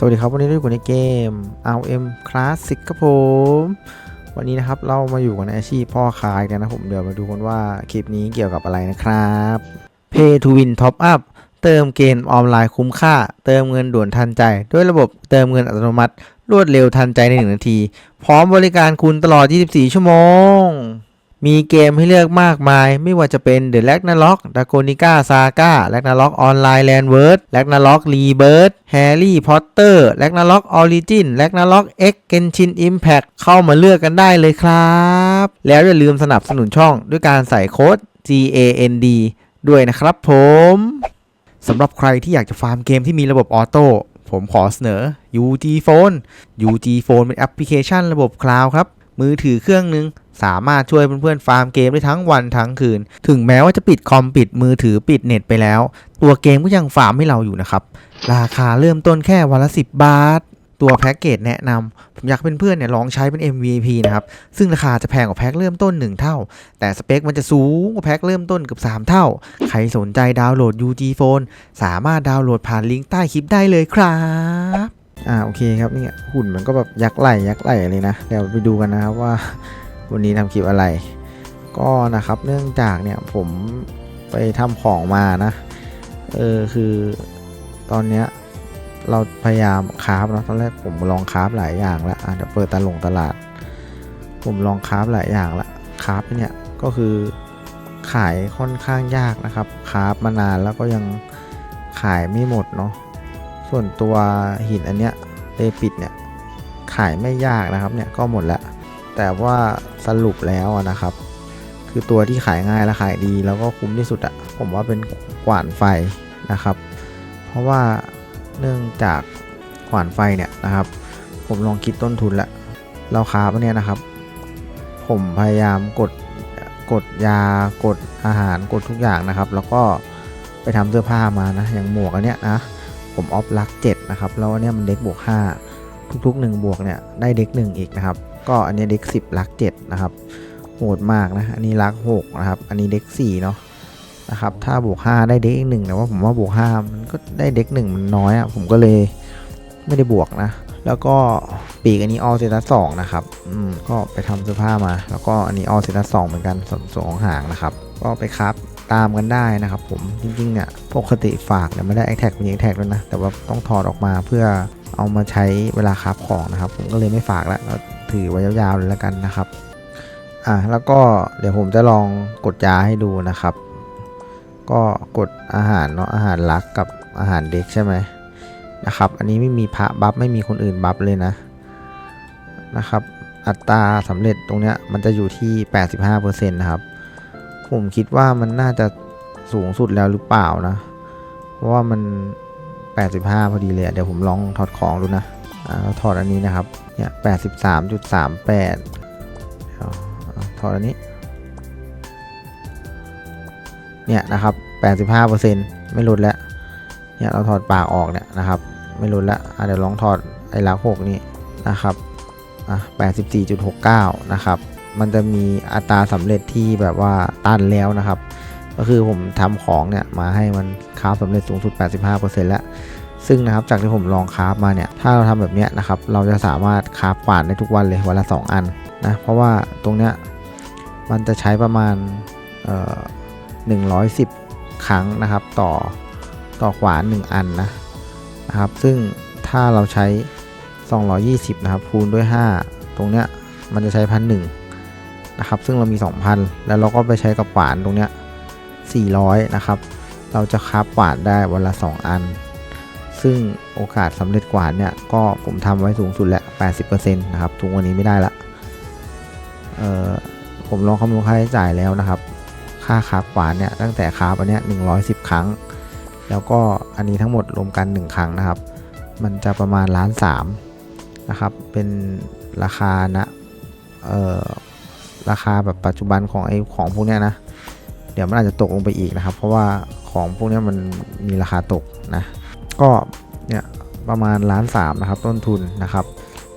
สวัสดีครับวันนี้เราอยู่กันในเกม RM Classic ครับผม วันนี้นะครับเรามาอยู่กันในอาชีพพ่อค้ากแล้วนะผมเดี๋ยวมาดูกันว่าคลิปนี้เกี่ยวกับอะไรนะครับ Pay to Win Top Up เติมเกมออนไลน์คุ้มค่า เติมเงินด่วนทันใจ ด้วยระบบเติมเงินอัตโนมัติ รวดเร็วทันใจใน 1 นาที พร้อมบริการคุณตลอด 24 ชั่วโมง มีเกมให้เลือกมากมาย ไม่ว่าจะเป็น The Ragnarok Dragonica Saga Ragnarok Online Landward Ragnarok Rebirth Harry Potter Ragnarok Origin Ragnarok X Genshin Impact เข้ามาเลือกกันได้เลยครับ แล้วอย่าลืมสนับสนุนช่องด้วยการใส่โค้ด GAND ด้วยนะครับผมสำหรับใครที่อยากจะฟาร์มเกมที่มีระบบออโต้ผมขอเสนอ UG Phone UG Phone เป็นแอปพลิเคชันระบบคลาวด์ครับ มือถือเครื่องหนึง สามารถช่วยเพื่อนๆฟาร์มเกมได้ทั้งวันทั้งคืน ถึงแม้ว่าจะปิดคอมปิดมือถือปิดเน็ตไปแล้ว ตัวเกมก็ยังฟาร์มให้เราอยู่นะครับ ราคาเริ่มต้นแค่วันละ 10 บาท ตัวแพ็กเกจแนะนำผมอยากให้เพื่อนๆเนี่ยลองใช้เป็น MVP นะครับ ซึ่งราคาจะแพงกว่าแพ็กเริ่มต้น 1 เท่า แต่สเปคมันจะสูงกว่าแพ็กเริ่มต้นเกือบ3 เท่า ใครสนใจดาวน์โหลด UG Phone สามารถดาวน์โหลดผ่านลิงก์ใต้คลิปได้เลยครับอ่าโอเคครับเนี่ยหุ่นมันก็แบบยักไหลยักไหลเลยนะ เดี๋ยวไปดูกันนะครับว่า วันนี้ทำคลิปอะไร ก็นะครับเนื่องจากเนี่ยผมไปทำของมานะเออคือตอนเนี้ยเราพยายามคราฟนะตอนแรกผมลองคราฟหลายอย่างแล้วอะเดี๋ยวเปิดตลงตลาด ผมลองคราฟหลายอย่างละคราฟเนี่ยก็คือขายค่อนข้างยากนะครับคราฟมานานแล้วก็ยังขายไม่หมดเนาะส่วนตัวหินอันเนี้ยเลปิดเนี่ยขายไม่ยากนะครับเนี่ยก็หมดแล้ว แต่ว่าสรุปแล้วนะครับ คือตัวที่ขายง่ายและขายดี แล้วก็คุ้มที่สุดอะผมว่าเป็นกวานไฟนะครับ เพราะว่าเนื่องจากกวานไฟเนี่ยนะครับ ผมลองคิดต้นทุนล้วเราคาบเนี่ยนะครับ ผมพยายามกดกดยากดอาหารกดทุกอย่างนะครับ แล้วก็ไปทำเสื้อผ้ามานะอย่างหมวกอันเนี้ยนะผมออฟลักเจ็ดนะครับแล้วอันเนี้ยมันเด็กบวก5ทุกๆ1บวกเนี่ยได้เด็ก1อีกนะครับ ก็อันนี้เด็ก10ลัก7นะครับโหดมากนะ อันนี้ลัก6นะครับ อันนี้เด็ก4เนาะนะครับ ถ้าบวก 5 ได้เด็กหนึ่งแต่ว่าผมว่าบวก5มันก็ได้เด็ก1มันน้อยอะ่ะผมก็เลยไม่ได้บวกนะ แล้วก็ปีกอันนี้ออเซตัสสองนะครับ อืม ก็ไปทำเสื้อผ้ามา แล้วก็อันนี้ออเซตัสสองเหมือนกันสสองหางนะครับ ก็ไปครับตามกันได้นะครับผมจริงๆเนี่ยปกติฝากเนี่ยไม่ได้แอคแท็กมีแอคแท็กด้วยนะ แต่ว่าต้องถอดออกมาเพื่อ เอามาใช้เวลาคราฟของนะครับ ผมก็เลยไม่ฝากแล้วถือไว้ยาวๆเลยแล้วกันนะครับอะแล้วก็เดี๋ยวผมจะลองกดยาให้ดูนะครับ ก็กดอาหารเนาะอาหารลักกับอาหารเด็กใช่ไหมนะครับ อันนี้ไม่มีพระบัฟไม่มีคนอื่นบัฟเลยนะนะครับ อัตราสำเร็จตรงเนี้ยมันจะอยู่ที่ 85%นะครับ ผมคิดว่ามันน่าจะสูงสุดแล้วหรือเปล่านะ เพราะว่ามัน 85 พอดีเลยเดี๋ยวผมลองถอดของดูนะอ่าถอดอันนี้นะครับเนี่ย83.38เดี๋ยวเอาถอดอันนี้เนี่ยนะครับ85%ไม่ลดแล้วเนี่ยเราถอดปากออกเนี่ยนะครับ ไม่ลดแล้วเดี๋ยวลองถอดไอ้ลักหกนี่นะครับอะ84.69 นะครับ มันจะมีอัตราสำเร็จที่แบบว่าตันแล้วนะครับ ก็คือผมทำของเนี่ยมาให้มันคราฟสำเร็จสูงสุด 85%แล้ว ซึ่งนะครับจากที่ผมลองคราฟมาเนี่ย ถ้าเราทำแบบเนี้ยนะครับ เราจะสามารถคราฟขวานได้ทุกวันเลยวันละ 2 อันนะ เพราะว่าตรงเนี้ยมันจะใช้ประมาณเอ่อ110 ครั้งนะครับ ต่อต่อขวาน 1 อันนะนะครับ ซึ่งถ้าเราใช้ 220 นะครับ คูณด้วย 5 ตรงเนี้ยมันจะใช้พันหนึ่งนะครับ ซึ่งเรามี 2,000 แล้วเราก็ไปใช้กับขวานตรงเนี้ย 400 นะครับ เราจะคาฟขวานได้วันละ 2 อัน ซึ่งโอกาสสำเร็จขวานเนี่ย ก็ผมทำไว้สูงสุดแหละ80%นะครับทุกวันนี้ไม่ได้ละเอ่อผมลองคำนวณค่าใช้จ่ายแล้วนะครับ ค่าคาฟขวานเนี่ย ตั้งแต่คาฟอันเนี้ย110 ครั้ง แล้วก็อันนี้ทั้งหมดรวมกัน 1 ครั้งนะครับ มันจะประมาณล้านสามนะครับ เป็นราคานะ เอ่อราคาแบบปัจจุบันของไอ้ของพวกเนี้ยนะ ดี๋ยวมันอาจจะตกลงไปอีกนะครับ เพราะว่าของพวกนี้มันมีราคาตกนะ ก็เนี่ยประมาณล้านสามนะครับต้นทุนนะครับ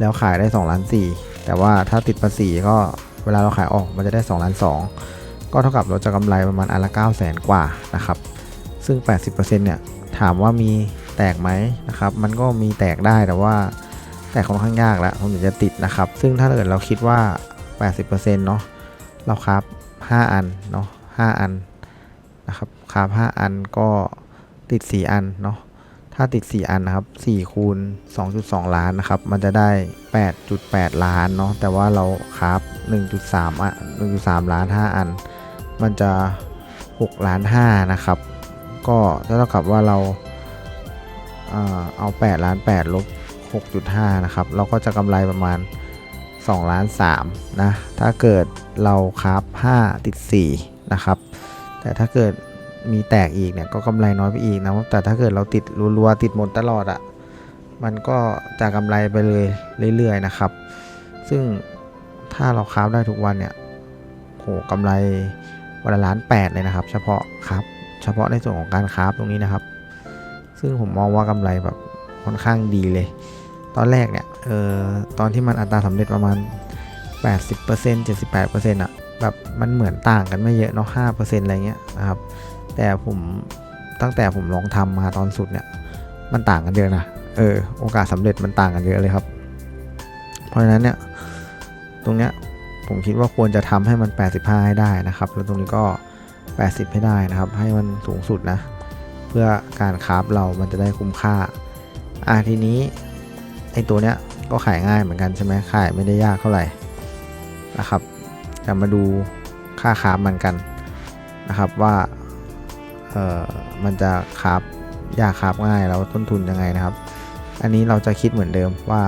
แล้วขายได้2ล้านสี่แต่ว่าถ้าติดภาษีก็เวลาเราขายออกมันจะได้2ล้านสองก็เท่ากับเราจะกำไรประมาณอันละ9 0 0 0 0 0 กว่านะครับ ซึ่ง 80%เนี่ยถามว่ามีแตกไหมนะครับ มันก็มีแตกได้แต่ว่าแตกค่อนข้างยากแล้วผมถึงจะติดนะครับ ซึ่งถ้าเกิดเราคิดว่า 80%เนาะเราครับ 5 อันเนาะ 5 อันนะครับครับ5อันก็ติด 4 อันเนาะถ้าติด 4 อันนะครับ4คูณ2.2 ล้านนะครับ มันจะได้ 8.8 ล้านเนาะ แต่ว่าเราครับ1.3อะ1.3 ล้าน 5 อัน มันจะ 6 ล้าน 5 นะครับ ก็เท่ากับว่าเราเอา 8 ล้าน 8 ลบ 6.5 นะครับ เราก็จะกำไรประมาณ 2 ล้าน 3 นะ ถ้าเกิดเราคราฟ5ติด 4 นะครับ แต่ถ้าเกิดมีแตกอีกเนี่ยก็กำไรน้อยไปอีกนะแต่ถ้าเกิดเราติดรัวๆติดหมดตลอดอะ่ะมันก็จะกำไรไปเลยเรื่อยๆนะครับ ซึ่งถ้าเราคราฟได้ทุกวันเนี่ยโหกำไรวันละล้านแปดเลยนะครับ เฉพาะครับ เฉพาะในส่วนของการคราฟตรงนี้นะครับ ซึ่งผมมองว่ากำไรแบบค่อนข้างดีเลย ตอนแรกเนี่ยเออตอนที่มันอัตราสำเร็จประมาณ 80% 78%อะ แบบมันเหมือนต่างกันไม่เยอะเนาะ5%อะไรเงี้ยนะครับ แต่ผมตั้งแต่ผมลองทำมาตอนสุดเนี่ย มันต่างกันเยอะนะเออโอกาสสำเร็จมันต่างกันเยอะเลยครับ เพราะฉะนั้นเนี่ยตรงเนี้ยผมคิดว่าควรจะทำให้มัน 85 ให้ได้นะครับ แล้วตรงนี้ก็ 80 ให้ได้นะครับ ให้มันสูงสุดนะ เพื่อการคราฟเรามันจะได้คุ้มค่าอะทีนี้ไอตัวเนี้ยก็ขายง่ายเหมือนกันใช่ไหมขายไม่ได้ยากเท่าไหร่นะครับ จะมาดูค่าคาฟมันกันนะครับว่าเออมันจะคาฟยากคาฟง่ายแล้วต้นทุนยังไงนะครับ อันนี้เราจะคิดเหมือนเดิมว่า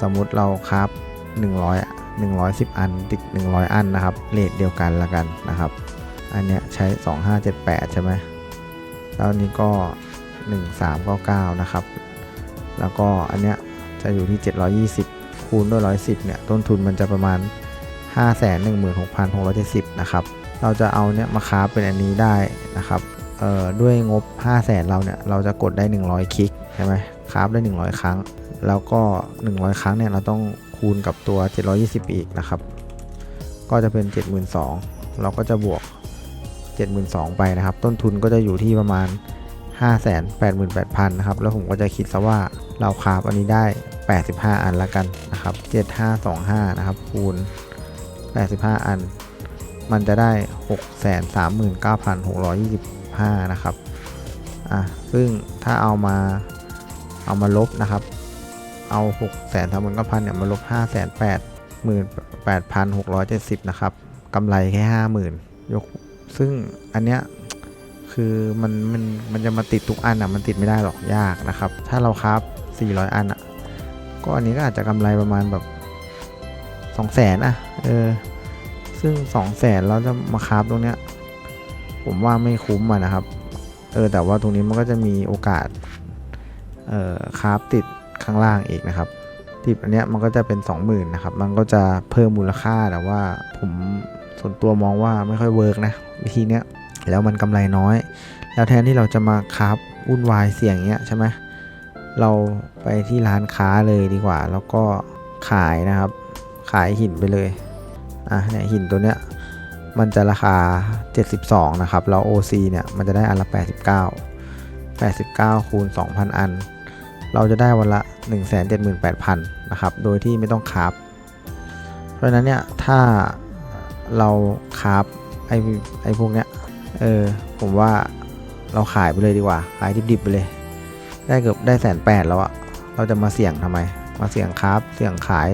สมมุติเราคราฟ100 110 อันติด 100 อันนะครับเลทเดียวกันละกันนะครับ อันเนี้ยใช้ 2578 ใช่ไหมแล้วอันนี้ก็ 1399 นะครับ แล้วก็อันเนี้ยจะอยู่ที่ 720 คูณด้วย 110 เนี่ย ต้นทุนมันจะประมาณ 516,670นะครับ เราจะเอาเนี่ยมาคาฟเป็นอันนี้ได้นะครับเอ่อด้วยงบ 500,000เราเนี่ยเราจะกดได้ 100 คลิกใช่ไหมคราฟได้ 100 ครั้ง แล้วก็ 100 ครั้งเนี่ยเราต้องคูณกับตัว 720 อีกนะครับ ก็จะเป็น 72,000 เราก็จะบวก 72,000 ไปนะครับ ต้นทุนก็จะอยู่ที่ประมาณ 588,000 นะครับ แล้วผมก็จะคิดซะว่าเราคราฟอันนี้ได้ 85 อันละกันนะครับ 7525 นะครับคูณ 85 อัน มันจะได้ 639,625 นะครับ อะ ซึ่งถ้าเอามาเอามาลบนะครับ เอา 639,000เนี่ยมาลบ 5 8 8 670 นะครับกำไรแค่ 50,000 ยก ซึ่งอันเนี้ยคือมันมันมันจะมาติดทุกอันอะมันติดไม่ได้หรอกยากนะครับ ถ้าเราคราฟ400 อันอะก็อันนี้ก็อาจจะกำไรประมาณแบบ 2 0 0แสนอะ เออ ซึ่ง2 0 0แสนเราจะมาคราฟตรงเนี้ย ผมว่าไม่คุ้มอะนะครับ เออ แต่ว่าตรงนี้มันก็จะมีโอกาส เอ่อคราฟติดข้างล่างอีกนะครับ ติดอันเนี้ยมันก็จะเป็น 20,000นะครับ มันก็จะเพิ่มมูลค่าแต่ว่าผมส่วนตัวมองว่าไม่ค่อยเวิร์กนะวิธีเนี้ยแล้วมันกำไรน้อย แล้วแทนที่เราจะมาคราฟวุ่นวายเสี่ยงเงี้ยใช่ไหมเราไปที่ร้านค้าเลยดีกว่า แล้วก็ขายนะครับ ขายหินไปเลยอะเนี่ยหินตัวเนี้ยมันจะราคา 72 นะครับ แล้ว OC เนี่ย มันจะได้อันละ 89 89 คูณ 2,000 อัน เราจะได้วันละ 178,000 นะครับ โดยที่ไม่ต้องคราฟเพราะฉะนั้นเนี่ย ถ้าเราคราฟไอ้ไอ้พวกเนี้ย เออ ผมว่าเราขายไปเลยดีกว่า ขายดิบๆไปเลย ได้เกือบได้แสนแปดแล้วอะเราจะมาเสี่ยงทำไม มาเสี่ยงคราฟเสี่ยงขาย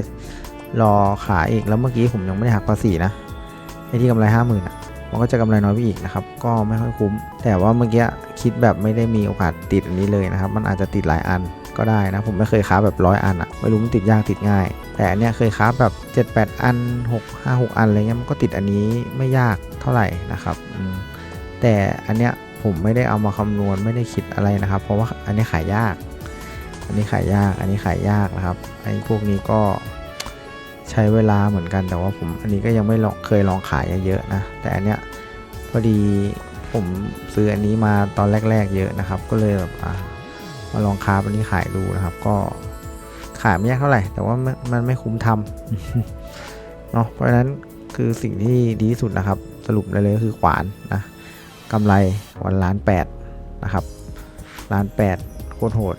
รอขายอีกแล้วเมื่อกี้ผมยังไม่ได้หักภาษีนะไอ้ที่กำไรห้าหมื่นอะมันก็จะกำไรน้อยไปอีกนะครับ ก็ไม่ค่อยคุ้ม แต่ว่าเมื่อกี้คิดแบบไม่ได้มีโอกาสติดอันนี้เลยนะครับ มันอาจจะติดหลายอันก็ได้นะ ผมไม่เคยค้าแบบร้อยอันอะไม่รู้มันติดยากติดง่าย แต่อันเนี้ยเคยค้าแบบ 7 8 อัน 6 5 6 อันอะไรเงี้ยมันก็ติดอันนี้ไม่ยากเท่าไหร่นะครับแต่อันเนี้ยผมไม่ได้เอามาคำนวณไม่ได้คิดอะไรนะครับ เพราะว่าอันนี้ขายยาก อันนี้ขายยาก อันนี้ขายยากนะครับไอ้พวกนี้ก็ ใช้เวลาเหมือนกันแต่ว่าผมอันนี้ก็ยังไม่ลองเคยลองขายเยอะๆนะ แต่อันเนี้ยพอดีผมซื้ออันนี้มาตอนแรก ๆ เยอะนะครับ ก็เลยแบบมาลองคาบอันนี้ขายดูนะครับ ก็ขายไม่ยากเท่าไหร่ แต่ว่ามันไม่คุ้มทำเนาะเพราะฉะนั้นคือสิ่งที่ดีที่สุดนะครับ สรุปได้เลยก็คือขวานนะกำไรวันล้านแปดนะครับล้านแปดโคตรโหด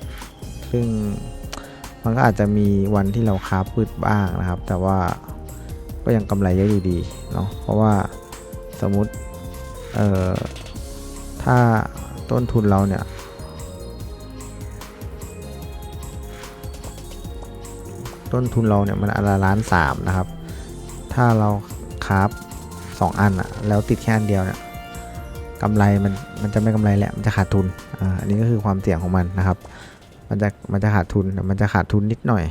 ซึ่ง มันก็อาจจะมีวันที่เราค้าพืดบ้างนะครับ แต่ว่าก็ยังกำไรเยอะอยู่ดีเนาะเพราะว่าสมมุติเอ่อถ้าต้นทุนเราเนี่ยต้นทุนเราเนี่ยมันอนละล้านสามนะครับ ถ้าเราคราฟสองอันอะแล้วติดแค่อันเดียวเนี่ยกำไรมันมันจะไม่กำไรแหละ มันจะขาดทุน อ่า อันนี้ก็คือความเสี่ยงของมันนะครับ มันจะมันจะขาดทุนมันจะขาดทุนนิดหน่อย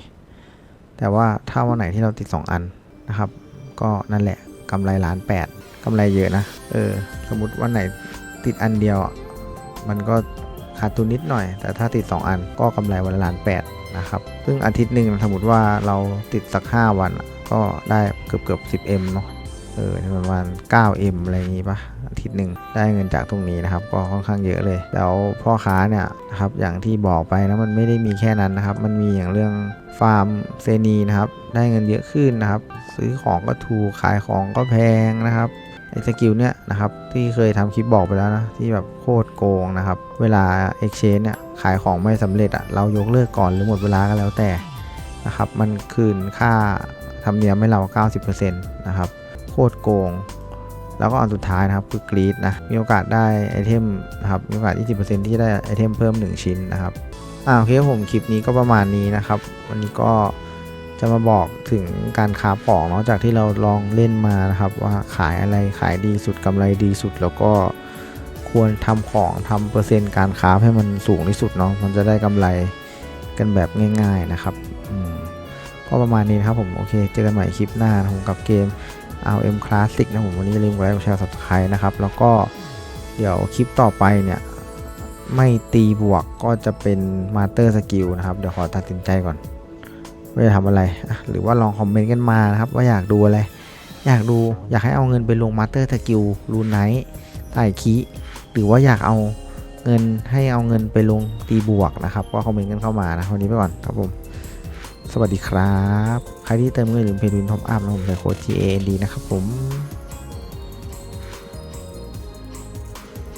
แต่ว่าถ้าวันไหนที่เราติด 2 อันนะครับ ก็นั่นแหละกำไรล้านแปดกำไรเยอะนะ เออ สมมติวันไหนติดอันเดียวมันก็ขาดทุนนิดหน่อย แต่ถ้าติด 2 อันก็กำไรวันละล้านแปดนะครับ ซึ่งอาทิตย์หนึ่งสมมติว่าเราติดสัก 5 วันก็ได้เกือบเกือบ 10m เนาะ เออประมาณ 9m อะไรอย่างงี้ปะ อาทิตย์หนึ่งได้เงินจากตรงนี้นะครับ ก็ค่อนข้างเยอะเลย แล้วพ่อค้าเนี่ยนะครับอย่างที่บอกไปนะมันไม่ได้มีแค่นั้นนะครับ มันมีอย่างเรื่องฟาร์มเซนีนะครับ ได้เงินเยอะขึ้นนะครับ ซื้อของก็ถูกขายของก็แพงนะครับไอ้สกิลเนี่ยนะครับที่เคยทำคลิปบอกไปแล้วนะที่แบบโคตรโกงนะครับเวลา Exchange เนี่ยขายของไม่สำเร็จอะเรายกเลิกก่อนหรือหมดเวลาก็แล้วแต่นะครับมันคืนค่าธรรมเนียมให้เรา 90%นะครับโคตรโกง แล้วก็อันสุดท้ายนะครับคือกรีดนะมีโอกาสได้ไอเทมนะครับมีโอกาส 20%ที่จะได้ไอเทมเพิ่ม 1 ชิ้นนะครับอ่าโอเคผมคลิปนี้ก็ประมาณนี้นะครับ วันนี้ก็จะมาบอกถึงการค้าของเนาะจากที่เราลองเล่นมานะครับ ว่าขายอะไรขายดีสุดกำไรดีสุด แล้วก็ควรทำของทำเปอร์เซ็นต์การค้าให้มันสูงที่สุดเนาะมันจะได้กำไรกันแบบง่าย ๆนะครับก็ประมาณนี้นะครับผมโอเค เจอกันใหม่คลิปหน้านะผมกับเกม RM Classic นะผมวันนี้อย่าลืมกดไลค์กดแชร์ Subscribe นะครับ แล้วก็เดี๋ยวคลิปต่อไปเนี่ย ไม่ตีบวกก็จะเป็นมาสเตอร์สกิลนะครับ เดี๋ยวขอตัดสินใจก่อนว่าจะทำอะไร หรือว่าลองคอมเมนต์กันมานะครับ ว่าอยากดูอะไร อยากดูอยากให้เอาเงินไปลงมาสเตอร์สกิลรูนไนท์ไต่คีหรือว่าอยากเอาเงินให้เอาเงินไปลงตีบวกนะครับ ก็คอมเมนต์กันเข้ามานะวันนี้ไปก่อนครับผม สวัสดีครับ ใครที่เติมเงินหรือเพจวินท็อปอัพนะผมใส่โค้ด G A N D นะครับผม